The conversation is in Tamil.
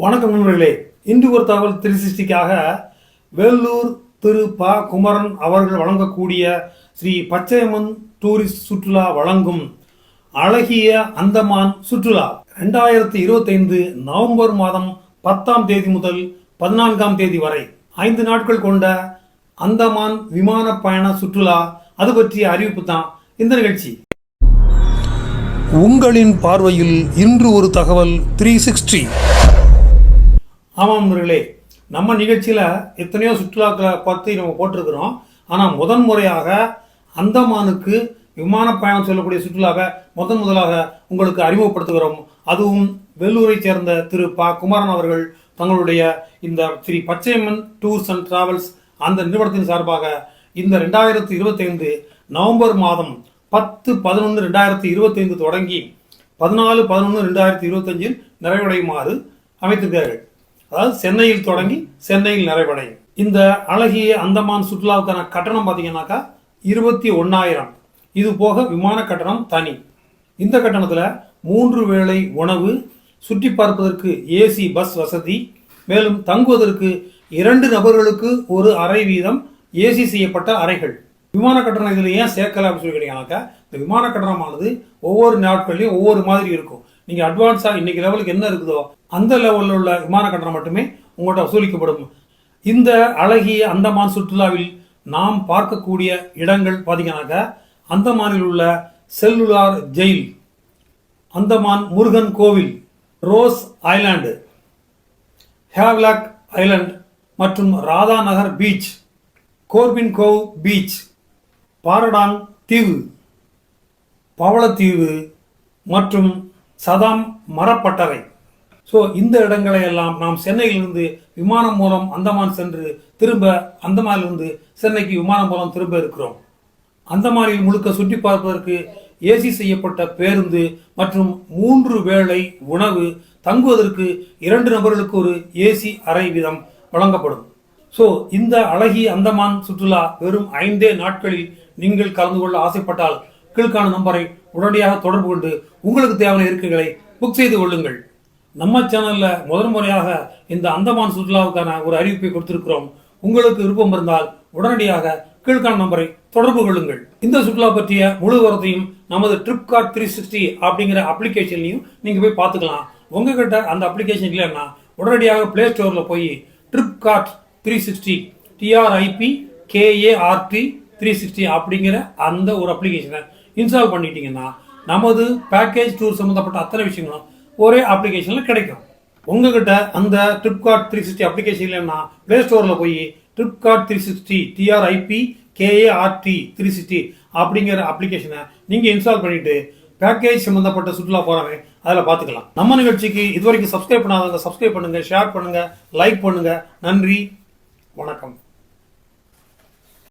வணக்கம் நண்பர்களே. இன்று ஒரு தகவல் த்ரீ சிக்ஸ்டிக்காக வேலூர் திரு ப. குமரன் அவர்கள் வழங்கக்கூடிய ஸ்ரீ பச்சையம்மன் டூரிஸ்ட் சுற்றுலா வழங்கும் அழகிய அந்தமான் சுற்றுலா. ரெண்டாயிரத்தி இருபத்தைந்து நவம்பர் மாதம் பத்தாம் தேதி முதல் பதினான்காம் தேதி வரை ஐந்து நாட்கள் கொண்ட அந்தமான் விமான பயண சுற்றுலா. அது பற்றிய அறிவிப்பு தான் இந்த நிகழ்ச்சி. உங்களின் பார்வையில் இன்று ஒரு தகவல் த்ரீ சிக்ஸ்டி. ஆமாம் நண்பர்களே நம்ம நிகழ்ச்சியில் எத்தனையோ சுற்றுலாக்களை பற்றி நம்ம போட்டிருக்கிறோம். ஆனால் முதன் முறையாக அந்தமானுக்கு விமான பயணம் செல்லக்கூடிய சுற்றுலாவை முதன் முதலாக உங்களுக்கு அறிமுகப்படுத்துகிறோம். அதுவும் வெள்ளூரை சேர்ந்த திரு பா. குமாரன் அவர்கள் தங்களுடைய இந்த Shri Pachaiyamman tours and travels அந்த நிறுவனத்தின் சார்பாக இந்த ரெண்டாயிரத்தி இருபத்தைந்து நவம்பர் மாதம் பத்து பதினொன்று ரெண்டாயிரத்தி இருபத்தைந்து தொடங்கி பதினாலு பதினொன்று ரெண்டாயிரத்தி இருபத்தஞ்சில் நிறைவடையுமாறு அமைத்திருக்கிறார்கள். அதாவது சென்னையில் தொடங்கி சென்னையில் நிறைவடையும். இந்த அழகிய அந்தமான் சுற்றுலாவுக்கான கட்டணம் பார்த்தீங்கன்னாக்கா இருபத்தி ஒன்னாயிரம் இது போக விமான கட்டணம் தனி. இந்த கட்டணத்தில் மூன்று வேளை உணவு சுற்றி பார்ப்பதற்கு ஏசி பஸ் வசதி மேலும் தங்குவதற்கு இரண்டு நபர்களுக்கு ஒரு அறை வீதம் ஏசி செய்யப்பட்ட அறைகள். விமான கட்டணம் இதில் ஏன் சேர்க்கலை அப்படின்னு சொல்லி கேட்டீங்கன்னாக்கா இந்த விமான கட்டணமானது ஒவ்வொரு நாட்கள்லையும் ஒவ்வொரு மாதிரி இருக்கும். நீங்கள் அட்வான்ஸாக இன்னைக்கு லெவலுக்கு என்ன இருக்குதோ அந்த லெவலில் உள்ள விமான கட்டணம் மட்டுமே உங்கள்கிட்ட வசூலிக்கப்படும். இந்த அழகிய அந்தமான் சுற்றுலாவில் நாம் பார்க்கக்கூடிய இடங்கள் பார்த்தீங்கன்னாக்கா அந்தமானில் உள்ள செல்லுலார் ஜெயில் அந்தமான் முருகன் கோவில் ரோஸ் ஐலாண்டு ஹேவ்லாக் ஐலண்ட் மற்றும் Radhanagar beach Corbyn's cove beach Baratang தீவு பவளத்தீவு மற்றும் சதாம் மரப்பட்டறை. ஸோ இந்த இடங்களை எல்லாம் நாம் சென்னையிலிருந்து விமானம் மூலம் அந்தமான் சென்று திரும்ப அந்தமானிலிருந்து சென்னைக்கு விமானம் மூலம் திரும்ப இருக்கிறோம். அந்தமானில் முழுக்க சுற்றி பார்ப்பதற்கு ஏசி செய்யப்பட்ட பேருந்து மற்றும் மூன்று வேளை உணவு தங்குவதற்கு இரண்டு நபர்களுக்கு ஒரு ஏசி அறை வீதம் வழங்கப்படும். ஸோ இந்த அழகிய அந்தமான் சுற்றுலா வெறும் ஐந்தே நாட்களில் நீங்கள் கலந்து கொள்ள ஆசைப்பட்டால் கீழ்கான நம்பரை உடனடியாக தொடர்பு கொண்டு உங்களுக்கு தேவையான இருக்கைகளை புக் செய்து கொள்ளுங்கள். நம்ம சேனலில் முதன் முறையாக இந்த அந்தமான் சுற்றுலாவுக்கான ஒரு அறிவிப்பை கொடுத்திருக்கிறோம். உங்களுக்கு விருப்பம் இருந்தால் உடனடியாக கீழ்கான நம்பரை தொடர்பு கொள்ளுங்கள். இந்த சுற்றுலா பற்றிய முழு வரத்தையும் நமது ட்ரிப் கார்ட் த்ரீ சிக்ஸ்டி அப்படிங்கிற அப்ளிகேஷன்லையும் நீங்கள் போய் பார்த்துக்கலாம். உங்ககிட்ட அந்த அப்ளிகேஷன் இல்லைன்னா உடனடியாக பிளே ஸ்டோரில் போய் TripKart three sixty T R I P K A R T three sixty அப்படிங்கிற அந்த ஒரு அப்ளிகேஷனை இன்ஸ்டால் பண்ணிட்டீங்கன்னா நமது பேக்கேஜ் டூர் சம்மந்தப்பட்ட அத்தனை விஷயங்களும் ஒரே அப்ளிகேஷனில் கிடைக்கும். உங்ககிட்ட அந்த ட்ரிப்கார்ட் த்ரீ சிக்ஸ்டி அப்ளிகேஷன் இல்லைன்னா ப்ளே ஸ்டோரில் போய் TripKart three sixty T R I P K A R T three sixty அப்படிங்கிற அப்ளிகேஷனை நீங்கள் இன்ஸ்டால் பண்ணிட்டு பேக்கேஜ் சம்மந்தப்பட்ட சுற்றுலா போகிறவங்க அதில் பார்த்துக்கலாம். நம்ம நிகழ்ச்சிக்கு இதுவரைக்கும் சப்ஸ்கிரைப் பண்ணாதவங்க சப்ஸ்கிரைப் பண்ணுங்கள் ஷேர் பண்ணுங்கள் லைக் பண்ணுங்கள் நன்றி. வணக்கம்.